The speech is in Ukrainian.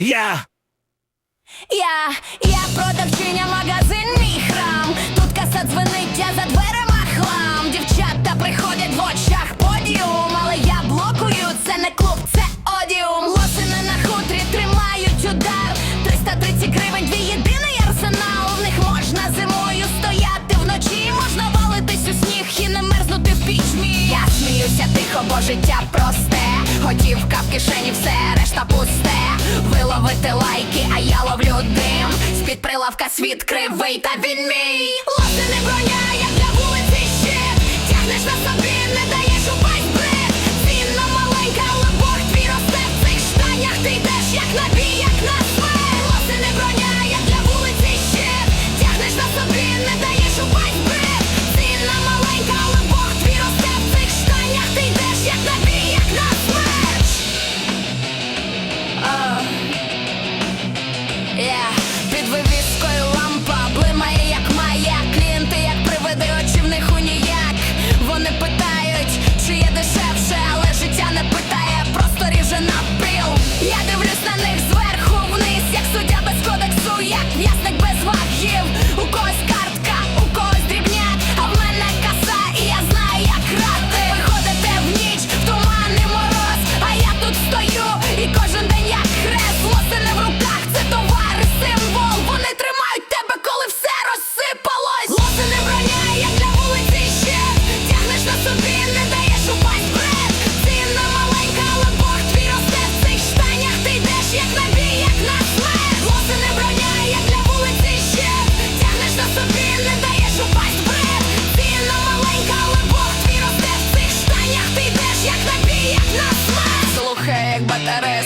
Я Я, я продавчиня магазин мій храм. Тут каса дзвенить, я за дверима хлам. Дівчата приходять в очах подіум, але я блокую, це не клуб, це одіум. Лосини на хутрі тримають удар. 330 гривень, твій єдиний арсенал. В них можна зимою стояти вночі, можна валитись у сніг і не мерзнути в пічмі. Я сміюся тихо, бо життя просте. Готівка в кишені, все решта пусте. Виловити лайки, а я ловлю дим. З-під прилавка світ кривий, та він мій. Лоси не броня, йдеш вулиці ще. Тягнеш на собі, не даєш упасть бред Цінна маленька, але Бог твій росте. В цих Ти йдеш як на як на смерть. Слухай, як батарея